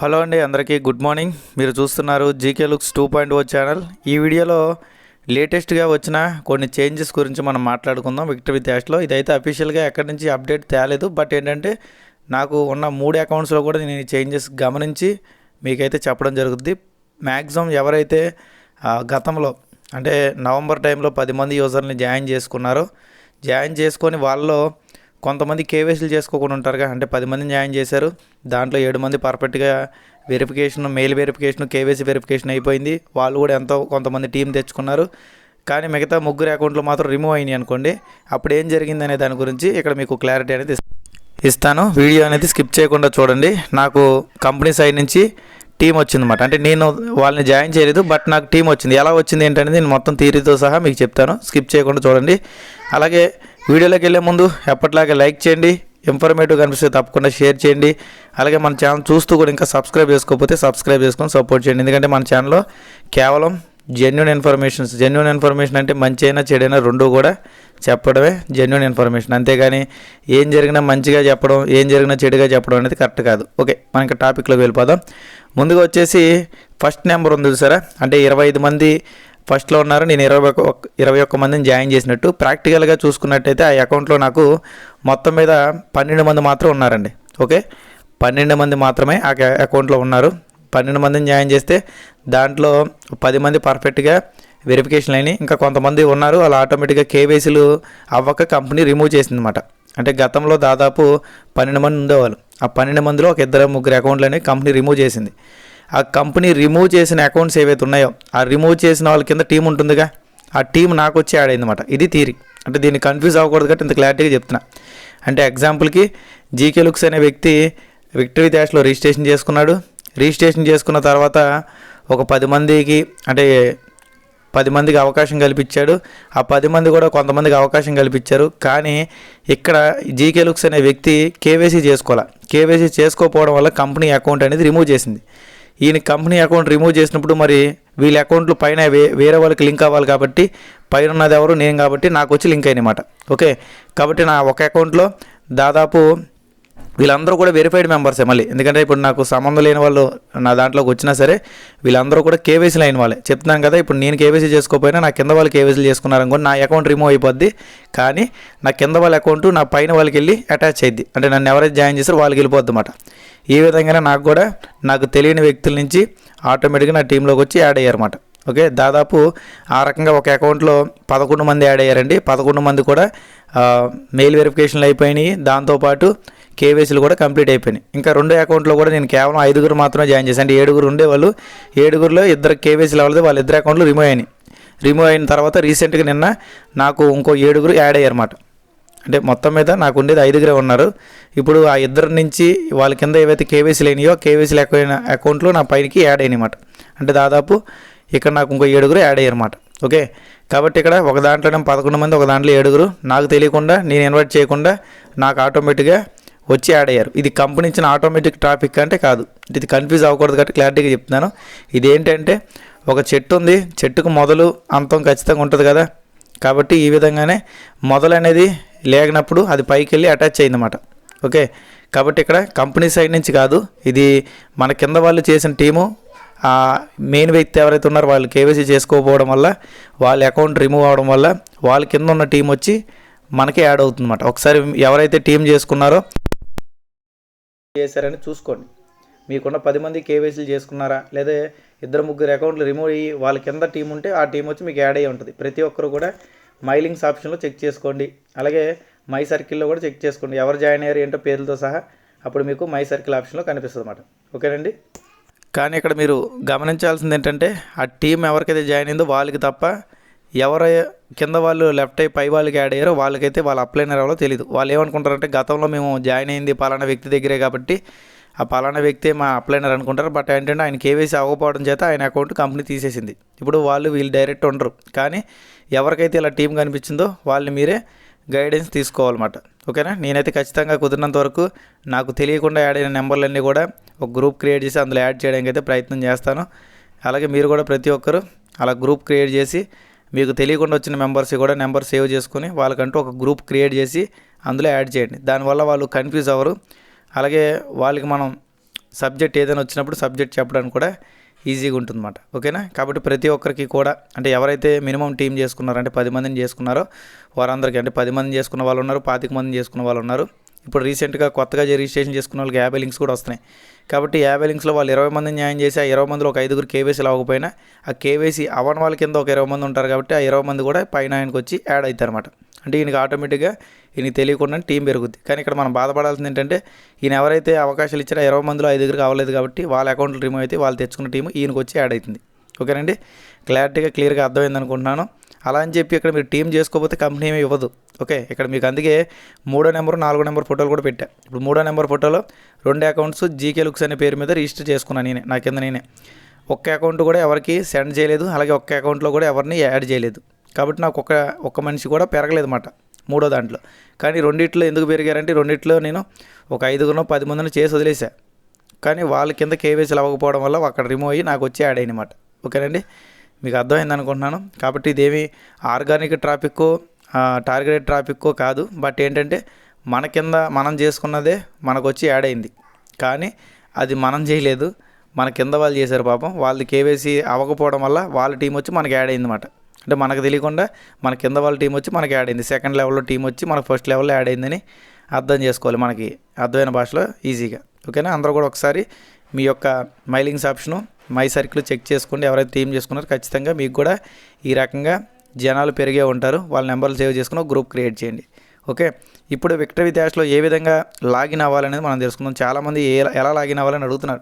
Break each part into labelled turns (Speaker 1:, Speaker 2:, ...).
Speaker 1: Hello అండి అందరికీ good morning. మీరు చూస్తున్నారు GK looks two point O channel. ఈ వీడియోలో లేటెస్ట్గా వచ్చిన కొన్ని చేంజెస్ గురించి మనం మాట్లాడుకుందాం విక్టరీ యాష్లో ఇదైతే అఫీషియల్గా ఎక్కడి నుంచి అప్డేట్ తేలేదు బట్ ఏంటంటే నాకు ఉన్న మూడు అకౌంట్స్లో కూడా నేను ఈ చేంజెస్ గమనించి మీకైతే చెప్పడం జరుగుతుంది మ్యాక్సిమం ఎవరైతే గతంలో అంటే నవంబర్ టైంలో పది మంది యూజర్ని జాయిన్ చేసుకున్నారో జాయిన్ చేసుకొని వాళ్ళలో కొంతమంది కేవైసీలు చేసుకోకుండా ఉంటారుగా. అంటే పది మందిని జాయిన్ చేశారు. దాంట్లో ఏడు మంది పర్ఫెక్ట్గా verification mail verification KYC verification అయిపోయింది. వాళ్ళు కూడా ఎంతో కొంతమంది టీం తెచ్చుకున్నారు. కానీ మిగతా ముగ్గురు అకౌంట్లు మాత్రం రిమూవ్ అయినాయి అనుకోండి. అప్పుడు ఏం జరిగింది అనే దాని గురించి ఇక్కడ మీకు క్లారిటీ అనేది ఇస్తాను. వీడియో అనేది స్కిప్ చేయకుండా చూడండి. నాకు కంపెనీ సైడ్ నుంచి టీం వచ్చిందన్నమాట. అంటే నేను వాళ్ళని జాయిన్ చేయలేదు బట్ నాకు టీం వచ్చింది. ఎలా వచ్చింది ఏంటనేది నేను మొత్తం థీరీతో సహా మీకు చెప్తాను. స్కిప్ చేయకుండా చూడండి. అలాగే వీడియోలోకి వెళ్ళే ముందు ఎప్పటిలాగే లైక్ చేయండి ఇన్ఫర్మేటివ్ కనిపిస్తే తప్పకుండా షేర్ చేయండి. అలాగే మన ఛానల్ చూస్తూ కూడా ఇంకా సబ్స్క్రైబ్ చేసుకోకపోతే సబ్స్క్రైబ్ చేసుకొని సపోర్ట్ చేయండి. ఎందుకంటే మన ఛానల్లో కేవలం జెన్యున్ ఇన్ఫర్మేషన్స్ జెన్యున్ ఇన్ఫర్మేషన్ అంటే మంచి అయినా చెడైనా రెండు కూడా చెప్పడమే జెన్యున్ ఇన్ఫర్మేషన్ అంతేగాని ఏం జరిగినా మంచిగా చెప్పడం ఏం జరిగినా చెడుగా చెప్పడం అనేది కరెక్ట్ కాదు. ఓకే మనకి టాపిక్లోకి వెళ్ళిపోదాం. ముందుగా వచ్చేసి ఫస్ట్ నెంబర్ ఉంది సరే అంటే ఇరవై ఐదు మంది ఫస్ట్లో ఉన్నారు. నేను ఇరవై ఒక ఇరవై ఒక్క మందిని జాయిన్ చేసినట్టు. ప్రాక్టికల్గా చూసుకున్నట్టయితే ఆ అకౌంట్లో నాకు మొత్తం మీద పన్నెండు మంది మాత్రం ఉన్నారండి. ఓకే? పన్నెండు మంది మాత్రమే ఆ అకౌంట్లో ఉన్నారు. పన్నెండు మందిని జాయిన్ చేస్తే దాంట్లో పది మంది పర్ఫెక్ట్గా వెరిఫికేషన్ అయినాయి. ఇంకా కొంతమంది ఉన్నారు. అలా ఆటోమేటిక్గా కేవైసీలు అవ్వక కంపెనీ రిమూవ్ చేసిందన్నమాట. అంటే గతంలో దాదాపు పన్నెండు మంది ఉండేవాళ్ళు. ఆ పన్నెండు మందిలో ఒక ఇద్దరు ముగ్గురు అకౌంట్లు అనేవి కంపెనీ రిమూవ్ చేసింది. ఆ కంపెనీ రిమూవ్ చేసిన అకౌంట్స్ ఏవైతే ఉన్నాయో ఆ రిమూవ్ చేసిన వాళ్ళ కింద టీం ఉంటుందిగా? ఆ టీం నాకు వచ్చి యాడ్ అయిందన్నమాట. ఇది థీరీ అంటే దీన్ని కన్ఫ్యూజ్ అవ్వకూడదు కాబట్టి ఇంత క్లారిటీగా చెప్తున్నా. అంటే ఎగ్జాంపుల్కి జీకే లుక్స్ అనే వ్యక్తి విక్టరీ డాష్లో రిజిస్ట్రేషన్ చేసుకున్నాడు. రిజిస్ట్రేషన్ చేసుకున్న తర్వాత ఒక పది మందికి అంటే పది మందికి అవకాశం కల్పించాడు. ఆ పది మంది కూడా కొంతమందికి అవకాశం కల్పించారు. కానీ ఇక్కడ జీకే లుక్స్ అనే వ్యక్తి కేవైసీ చేసుకోవాలి? కేవైసీ చేసుకోకపోవడం వల్ల కంపెనీ అకౌంట్ అనేది రిమూవ్ చేసింది. ఈయన కంపెనీ అకౌంట్ రిమూవ్ చేసినప్పుడు మరి వీళ్ళ అకౌంట్లు పైన వే వేరే వాళ్ళకి లింక్ అవ్వాలి కాబట్టి పైన ఉన్నది ఎవరు నేను కాబట్టి నాకు వచ్చి లింక్ అయినమాట ఓకే కాబట్టి నా ఒక అకౌంట్లో దాదాపు వీళ్ళందరూ కూడా వెరిఫైడ్ మెంబర్సే మళ్ళీ. ఎందుకంటే ఇప్పుడు నాకు సంబంధం లేని వాళ్ళు నా దాంట్లోకి వచ్చినా సరే వీళ్ళందరూ కూడా కేవైసీ అయిన వాళ్ళే. చెప్తున్నాను కదా ఇప్పుడు నేను కేవైసీ చేసుకోకపోయినా నా కింద వాళ్ళు కేవైసీ చేసుకున్నారనుకో నా అకౌంట్ రిమూవ్ అయిపోద్ది. కానీ నా కింద వాళ్ళ అకౌంట్ నా పైన వాళ్ళకి వెళ్ళి అటాచ్ అయ్యింది అంటే నన్ను ఎవరైతే జాయిన్ చేస్తారో వాళ్ళకి వెళ్ళిపోద్ది అనమాట ఈ విధంగానే నాకు కూడా నాకు తెలియని వ్యక్తుల నుంచి ఆటోమేటిక్గా నా టీంలోకి వచ్చి యాడ్ అయ్యారన్నమాట. ఓకే దాదాపు ఆ రకంగా ఒక అకౌంట్లో పదకొండు మంది యాడ్ అయ్యారండి. పదకొండు మంది కూడా మెయిల్ వెరిఫికేషన్లు అయిపోయినాయి. దాంతోపాటు కేవైసీలు కూడా కంప్లీట్ అయిపోయినాయి. ఇంకా రెండు అకౌంట్లో కూడా నేను కేవలం ఐదుగురు మాత్రమే జాయిన్ చేశాను. అంటే ఏడుగురు ఉండేవాళ్ళు. ఏడుగురులో ఇద్దరు కేవైసీలు అవ్వలేదు. వాళ్ళ ఇద్దరు అకౌంట్లు రిమూవ్ అయినాయి. రిమూవ్ అయిన తర్వాత రీసెంట్గా నిన్న నాకు ఇంకో ఏడుగురు యాడ్ అయ్యారన్నమాట. అంటే మొత్తం మీద నాకు ఉండేది ఐదుగురే ఉన్నారు. ఇప్పుడు ఆ ఇద్దరి నుంచి వాళ్ళ కింద ఏవైతే కేవైసీలు అయినాయో కేవైసీలు ఎక్కువైన అకౌంట్లో నా పైకి యాడ్ అయినాయన్నమాట. అంటే దాదాపు ఇక్కడ నాకు ఇంకో ఏడుగురు యాడ్ అయ్యారన్నమాట. ఓకే? కాబట్టి ఇక్కడ ఒక దాంట్లోనే పదకొండు మంది ఒక దాంట్లో ఏడుగురు. నాకు తెలియకుండా నేను ఇన్వైట్ చేయకుండా నాకు ఆటోమేటిక్గా వచ్చి యాడ్ అయ్యారు. ఇది కంపెనీ ఇచ్చిన ఆటోమేటిక్ ట్రాఫిక్ అంటే కాదు. ఇది కన్ఫ్యూజ్ అవ్వకూడదు కాబట్టి క్లారిటీగా చెప్తున్నాను. ఇది ఏంటంటే ఒక చెట్టు ఉంది. చెట్టుకు మొదలు అంతం ఖచ్చితంగా ఉంటుంది కదా. కాబట్టి ఈ విధంగానే మొదలు అనేది లేగినప్పుడు అది పైకి వెళ్ళి అటాచ్ అయిందన్నమాట. ఓకే? కాబట్టి ఇక్కడ కంపెనీ సైడ్ నుంచి కాదు. ఇది మన కింద వాళ్ళు చేసిన టీము ఆ మెయిన్ వ్యక్తి ఎవరైతే ఉన్నారో వాళ్ళు కేవైసీ చేసుకోకపోవడం వల్ల వాళ్ళ అకౌంట్ రిమూవ్ అవడం వల్ల వాళ్ళ కింద ఉన్న టీం వచ్చి మనకే యాడ్ అవుతుందన్నమాట. ఒకసారి ఎవరైతే టీం చేసుకున్నారో చేశారని చూసుకోండి. మీకున్న పది మంది కేవైసీలు చేసుకున్నారా? లేదా ఇద్దరు ముగ్గురు అకౌంట్లు రిమూవ్ అయ్యి వాళ్ళ కింద టీం ఉంటే ఆ టీం వచ్చి మీకు యాడ్ అయ్యి ఉంటుంది. ప్రతి ఒక్కరు కూడా మైలింగ్స్ ఆప్షన్లో చెక్ చేసుకోండి. అలాగే మై సర్కిల్లో కూడా చెక్ చేసుకోండి. ఎవరు జాయిన్ అయ్యారు ఏంటో పేర్లతో సహా అప్పుడు మీకు మై సర్కిల్ ఆప్షన్లో కనిపిస్తుంది అనమాట ఓకేనండి కానీ ఇక్కడ మీరు గమనించాల్సింది ఏంటంటే ఆ టీం ఎవరికైతే జాయిన్ అయిందో వాళ్ళకి తప్ప ఎవరు కింద వాళ్ళు లెఫ్ట్ అయ్యి పై వాళ్ళకి యాడ్ అయ్యారో వాళ్ళకైతే వాళ్ళు అప్లైనర్ అవ్వాలో తెలియదు వాళ్ళు ఏమనుకుంటారంటే గతంలో మేము జాయిన్ అయింది పలానా వ్యక్తి దగ్గరే కాబట్టి ఆ పలానా వ్యక్తి మా అప్లైనర్ అనుకుంటారు. బట్ ఏంటంటే ఆయన కేవైసీ అవ్వకపోవడం చేత ఆయన అకౌంట్ కంపెనీ తీసేసింది. ఇప్పుడు వాళ్ళు వీళ్ళు డైరెక్ట్ ఉండరు. కానీ ఎవరికైతే ఇలా టీం కనిపించిందో వాళ్ళని మీరే గైడెన్స్ తీసుకోవాలన్నమాట. ఓకేనా? నేనైతే ఖచ్చితంగా కుదిరినంత వరకు నాకు తెలియకుండా యాడ్ అయిన నెంబర్లన్నీ కూడా ఒక గ్రూప్ క్రియేట్ చేసి అందులో యాడ్ చేయడానికి అయితే ప్రయత్నం చేస్తాను. అలాగే మీరు కూడా ప్రతి ఒక్కరు అలా గ్రూప్ క్రియేట్ చేసి మీకు తెలియకుండా వచ్చిన మెంబర్స్ కూడా నెంబర్ సేవ్ చేసుకొని వాళ్ళకంటూ ఒక గ్రూప్ క్రియేట్ చేసి అందులో యాడ్ చేయండి. దానివల్ల వాళ్ళు కన్ఫ్యూజ్ అవ్వరు. అలాగే వాళ్ళకి మనం సబ్జెక్ట్ ఏదైనా వచ్చినప్పుడు సబ్జెక్ట్ చెప్పడానికి కూడా ఈజీగా ఉంటుందన్నమాట. ఓకేనా? కాబట్టి ప్రతి ఒక్కరికి కూడా అంటే ఎవరైతే మినిమం టీం చేసుకున్నారో అంటే పది మందిని చేసుకున్నారో వారందరికీ అంటే పది మంది చేసుకున్న వాళ్ళు ఉన్నారు పాతిక మంది చేసుకున్న వాళ్ళు ఉన్నారు. ఇప్పుడు రీసెంట్గా కొత్తగా రిజిస్ట్రేషన్ చేసుకున్న వాళ్ళకి యాభై లింక్స్ కూడా వస్తున్నాయి. కాబట్టి యాభై లింక్స్లో వాళ్ళు ఇరవై మందిని న్యాయం చేసి ఆ ఇరవై మందిలో ఒక ఐదుగురు కేవైసీలు అవ్వకపోయినా ఆ కేవైసీ అవ్వని వాళ్ళ కింద ఒక ఇరవై మంది ఉంటారు కాబట్టి ఆ ఇరవై మంది కూడా పైన ఆయనకు వచ్చి యాడ్ అవుతారు అనమాట అంటే ఈయనకి ఆటోమేటిక్గా ఈయనకి తెలియకుండా టీం పెరుగుద్ది. కానీ ఇక్కడ మనం బాధపడాల్సింది ఏంటంటే ఈయన ఎవరైతే అవకాశాలు ఇచ్చారో ఇరవై మందిలో ఐదుగురికి అవ్వలేదు కాబట్టి వాళ్ళ అకౌంట్లు రిమూవ్ అయితే వాళ్ళు తెచ్చుకున్న టీం ఈయనకు వచ్చి యాడ్ అవుతుంది. ఓకేనండి? క్లారిటీగా క్లియర్గా అర్థమైంది అనుకుంటున్నాను అలా అని చెప్పి ఇక్కడ మీరు టీం చేసుకోకపోతే కంపెనీ ఏమీ ఇవ్వదు. ఓకే? ఇక్కడ మీకు అందుకే మూడో నెంబర్ నాలుగో నెంబర్ ఫోటోలు కూడా పెట్టా. ఇప్పుడు మూడో నెంబర్ ఫోటోలో రెండు అకౌంట్స్ జీకే లుక్స్ అనే పేరు మీద రిజిస్టర్ చేసుకున్నాను నేనే నా కింద నేనే. ఒక్క అకౌంట్ కూడా ఎవరికి సెండ్ చేయలేదు అలాగే ఒక్క అకౌంట్లో కూడా ఎవరిని యాడ్ చేయలేదు. కాబట్టి నాకు ఒక ఒక్క మనిషి కూడా పెరగలేదు అన్నమాట మూడో దాంట్లో. కానీ రెండిట్లో ఎందుకు పెరిగారంటే రెండిట్లో నేను ఒక ఐదుగురు పది మందిని చేసి వదిలేసా. కానీ వాళ్ళ కింద కేవైసీలు అవ్వకపోవడం వల్ల అక్కడ రిమూవ్ అయ్యి నాకు వచ్చి యాడ్ అయినమాట. ఓకేనండి? మీకు అర్థమైంది అనుకుంటున్నాను. కాబట్టి ఇదేమి ఆర్గానిక్ ట్రాఫిక్ టార్గెటెడ్ ట్రాఫిక్ కాదు. బట్ ఏంటంటే మన కింద మనం చేసుకున్నదే మనకు వచ్చి యాడ్ అయింది. కానీ అది మనం చేయలేదు. మన కింద వాళ్ళు చేశారు పాపం. వాళ్ళది కేవైసీ అవ్వకపోవడం వల్ల వాళ్ళ టీం వచ్చి మనకి యాడ్ అయింది అనమాట అంటే మనకు తెలియకుండా మన కింద వాళ్ళ టీం వచ్చి మనకి యాడ్ అయింది. సెకండ్ లెవెల్లో టీం వచ్చి మనకు ఫస్ట్ లెవెల్లో యాడ్ అయిందని అర్థం చేసుకోవాలి మనకి. అర్థమైన భాషలో ఈజీగా. ఓకేనా? అందరూ కూడా ఒకసారి మీ యొక్క mailings option my circle check చేసుకోండి. ఎవరైతే థీమ్ చేసుకున్నారో ఖచ్చితంగా మీకు కూడా ఈ రకంగా జనాలు పెరిగే ఉంటారు. వాళ్ళ నెంబర్లు సేవ్ చేసుకుని ఒక గ్రూప్ క్రియేట్ చేయండి. ఓకే? ఇప్పుడు విక్టరీ విద్యాస్లో ఏ విధంగా లాగిన్ అవ్వాలనేది మనం తెలుసుకుందాం. చాలామంది ఏ ఎలా లాగిన్ అవ్వాలని అడుగుతున్నారు.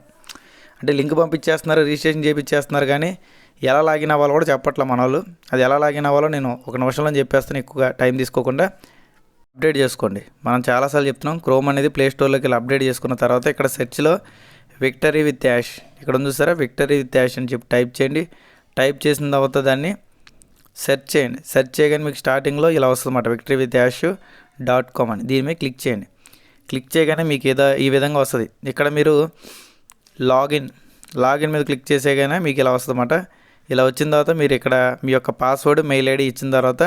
Speaker 1: అంటే లింక్ పంపించేస్తున్నారు రిజిస్ట్రేషన్ చేయించేస్తున్నారు కానీ ఎలా లాగిన్ అవ్వాలో కూడా చెప్పట్లే మన వాళ్ళు అది ఎలా లాగిన్ అవ్వాలో నేను ఒక నిమిషంలో చెప్పేస్తాను. ఎక్కువగా టైం తీసుకోకుండా అప్డేట్ చేసుకోండి. మనం చాలాసార్లు చెప్తున్నాం. క్రోమ్ అనేది ప్లే స్టోర్లోకి వెళ్ళి అప్డేట్ చేసుకున్న తర్వాత ఇక్కడ సెర్చ్లో విక్టరీ విత్ యాష్ ఇక్కడ ఉంది చూసారా? విక్టరీ విత్ యాష్ అని చెప్పి టైప్ చేయండి. టైప్ చేసిన తర్వాత దాన్ని సెర్చ్ చేయండి. సెర్చ్ చేయగానే మీకు స్టార్టింగ్లో ఇలా వస్తుందన్నమాట. Victory with ash dot com అని. దీని మీద క్లిక్ చేయండి. క్లిక్ చేయగానే మీకు ఏదో ఈ విధంగా వస్తుంది. ఇక్కడ మీరు లాగిన్ లాగిన్ మీద క్లిక్ చేసేగానే మీకు ఇలా వస్తుందన్నమాట. ఇలా వచ్చిన తర్వాత మీరు ఇక్కడ మీ యొక్క పాస్వర్డ్ మెయిల్ ఐడి ఇచ్చిన తర్వాత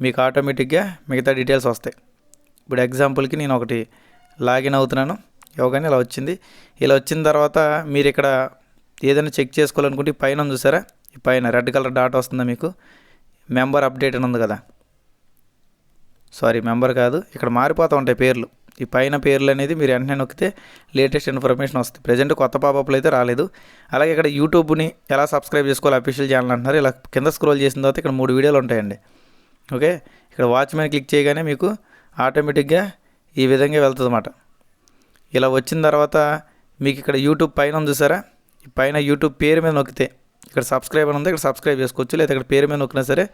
Speaker 1: మీకు ఆటోమేటిక్గా మిగతా డీటెయిల్స్ వస్తాయి. ఇప్పుడు ఎగ్జాంపుల్కి నేను ఒకటి లాగిన్ అవుతున్నాను. యోగాని ఇలా వచ్చింది. ఇలా వచ్చిన తర్వాత మీరు ఇక్కడ ఏదైనా చెక్ చేసుకోవాలనుకుంటే పైన ఉంది చూసారా? ఈ పైన రెడ్ కలర్ డాట్ వస్తుందా మీకు? మెంబర్ అప్డేట్ అని ఉంది కదా. సారీ మెంబర్ కాదు. ఇక్కడ మారిపోతూ ఉంటాయి పేర్లు. ఈ పైన పేర్లు అనేది మీరు వెంటనే నొక్కితే లేటెస్ట్ ఇన్ఫర్మేషన్ వస్తుంది. ప్రజెంట్ కొత్త పాపప్లు అయితే రాలేదు. అలాగే ఇక్కడ యూట్యూబ్ని ఎలా సబ్స్క్రైబ్ చేసుకోవాలి అఫీషియల్ ఛానల్ అంటున్నారు. ఇలా కింద స్క్రోల్ చేసిన తర్వాత ఇక్కడ మూడు వీడియోలు ఉంటాయండి. ఓకే? ఇక్కడ వాచ్మెన్ క్లిక్ చేయగానే మీకు ఆటోమేటిక్గా ఈ విధంగా వెళ్తుంది అన్నమాట ఇలా వచ్చిన తర్వాత మీకు ఇక్కడ యూట్యూబ్ పైన ఉంది చూసారా? పైన యూట్యూబ్ పేరు మీద నొక్కితే ఇక్కడ సబ్స్క్రైబ్ అని ఉంది ఇక్కడ సబ్స్క్రైబ్ చేసుకోవచ్చు. లేదా ఇక్కడ పేరు మీద నొక్కినా సరే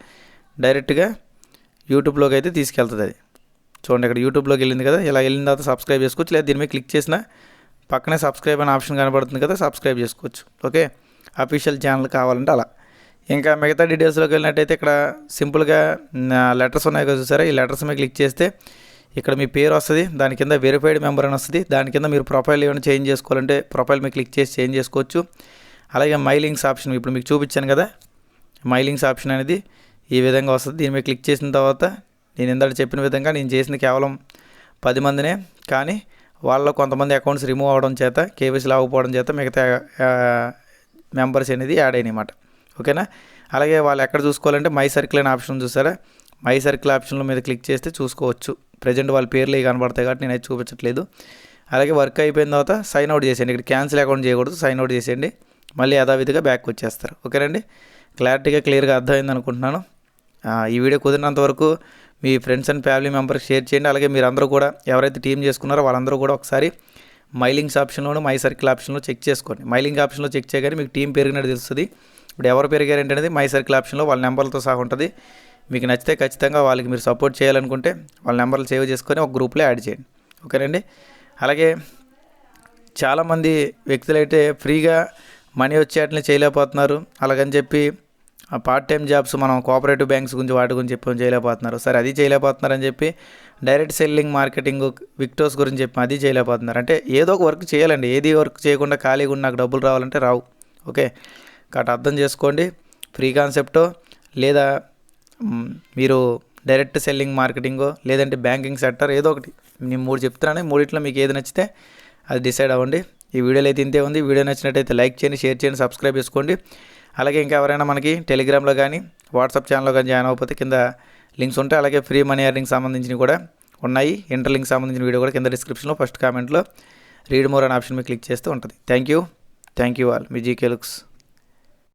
Speaker 1: డైరెక్ట్గా యూట్యూబ్లోకి అయితే తీసుకెళ్తుంది అది. చూడండి ఇక్కడ యూట్యూబ్లోకి వెళ్ళింది కదా? ఇలా వెళ్ళిన తర్వాత సబ్స్క్రైబ్ చేసుకోవచ్చు. లేదా దీని మీద క్లిక్ చేసినా పక్కనే సబ్స్క్రైబ్ అనే ఆప్షన్ కనబడుతుంది కదా సబ్స్క్రైబ్ చేసుకోవచ్చు. ఓకే? అఫీషియల్ ఛానల్ కావాలంటే అలా. ఇంకా మిగతా డీటెయిల్స్లోకి వెళ్ళినట్టయితే ఇక్కడ సింపుల్గా లెటర్స్ ఉన్నాయి కదా చూసారా? ఈ లెటర్స్ మీద క్లిక్ చేస్తే ఇక్కడ మీ పేరు వస్తుంది దాని కింద వెరిఫైడ్ మెంబర్ అని వస్తుంది దాని కింద మీరు ప్రొఫైల్ ఏమైనా చేంజ్ చేసుకోవాలంటే ప్రొఫైల్ మీరు క్లిక్ చేసి చేంజ్ చేసుకోవచ్చు. అలాగే మైలింగ్స్ ఆప్షన్ ఇప్పుడు మీకు చూపించాను కదా మైలింగ్స్ ఆప్షన్ అనేది ఈ విధంగా వస్తుంది. దీని మీద క్లిక్ చేసిన తర్వాత నేను ఇందాక చెప్పిన విధంగా నేను చేసింది కేవలం పది మందినే కానీ వాళ్ళ కొంతమంది అకౌంట్స్ రిమూవ్ అవ్వడం చేత కేవైసీ లాగకపోవడం చేత మిగతా మెంబర్స్ అనేది యాడ్ అయినాయి ఓకేనా అలాగే వాళ్ళు ఎక్కడ చూసుకోవాలంటే మై సర్కిల్ అనే ఆప్షన్ చూసారా? మై సర్కిల్ ఆప్షన్లో మీద క్లిక్ చేస్తే చూసుకోవచ్చు. ప్రజెంట్ వాళ్ళ పేర్లు కనబడతాయి కాబట్టి నేనైతే చూపించట్లేదు. అలాగే వర్క్ అయిపోయిన తర్వాత సైన్ అవుట్ చేసేయండి. ఇక్కడ క్యాన్సిల్ అకౌంట్ చేయకూడదు సైన్ అవుట్ చేసేయండి. మళ్ళీ యథావిధిగా బ్యాక్ వచ్చేస్తారు. ఓకేనండి? క్లారిటీగా క్లియర్గా అర్థమైంది అనుకుంటున్నాను. ఈ వీడియో కుదిరినంత వరకు మీ friends and family members share చేయండి. అలాగే మీరు అందరూ కూడా ఎవరైతే టీం చేసుకున్నారో వాళ్ళందరూ కూడా ఒకసారి మైలింగ్స్ ఆప్షన్లోను మై సర్కిల్ ఆప్షన్లో చెక్ చేసుకోండి. మైలింగ్ ఆప్షన్లో చెక్ చేయగానే మీకు టీం పెరిగినట్టు తెలుస్తుంది. ఇప్పుడు ఎవరు పెరిగారు ఏంటనేది మై సర్కిల్ ఆప్షన్లో వాళ్ళ నెంబర్లతో సహా ఉంటుంది. మీకు నచ్చితే ఖచ్చితంగా వాళ్ళకి మీరు సపోర్ట్ చేయాలనుకుంటే వాళ్ళ నెంబర్లు సేవ్ చేసుకొని ఒక గ్రూప్లో యాడ్ చేయండి. ఓకేనండి? అలాగే చాలామంది వ్యక్తులైతే ఫ్రీగా మనీ వచ్చేటని చేయలేకపోతున్నారు. అలాగని చెప్పి ఆ పార్ట్ టైం జాబ్స్ మనం కోఆపరేటివ్ బ్యాంక్స్ గురించి వాటి గురించి చెప్పి చేయలేకపోతున్నారు. సరే అది చేయలేకపోతున్నారని చెప్పి డైరెక్ట్ సెల్లింగ్ మార్కెటింగ్ విక్టోస్ గురించి చెప్పి అది చేయలేకపోతున్నారు. అంటే ఏదో ఒక వర్క్ చేయాలండి. ఏది వర్క్ చేయకుండా ఖాళీగా నాకు డబ్బులు రావాలంటే రావు. ఓకే? కాబట్టి అర్థం చేసుకోండి. ఫ్రీ కాన్సెప్టో లేదా మీరు డైరెక్ట్ సెల్లింగ్ మార్కెటింగో లేదంటే బ్యాంకింగ్ సెక్టర్ ఏదో ఒకటి. నేను మూడు చెప్తున్నాను. మూడిట్లో మీకు ఏది నచ్చితే అది డిసైడ్ అవ్వండి. ఈ వీడియోలో అయితే ఇంతే ఉంది. వీడియో నచ్చినట్టయితే లైక్ చేయండి షేర్ చేయండి సబ్స్క్రైబ్ చేసుకోండి. అలాగే ఇంకా ఎవరైనా మనకి టెలిగ్రామ్లో కానీ వాట్సాప్ ఛానల్లో కానీ జాయిన్ అవ్వకపోతే కింద లింక్స్ ఉంటాయి. అలాగే ఫ్రీ మనీ ఎర్నింగ్ సంబంధించినవి కూడా ఉన్నాయి. ఇంటర్ లింక్ సంబంధించిన వీడియో కూడా కింద డిస్క్రిప్షన్లో ఫస్ట్ కామెంట్లో. రీడ్ మోర్ అనే ఆప్షన్ మీద క్లిక్ చేస్తే ఉంటుంది. Thank you. Thank you all. Me GK looks.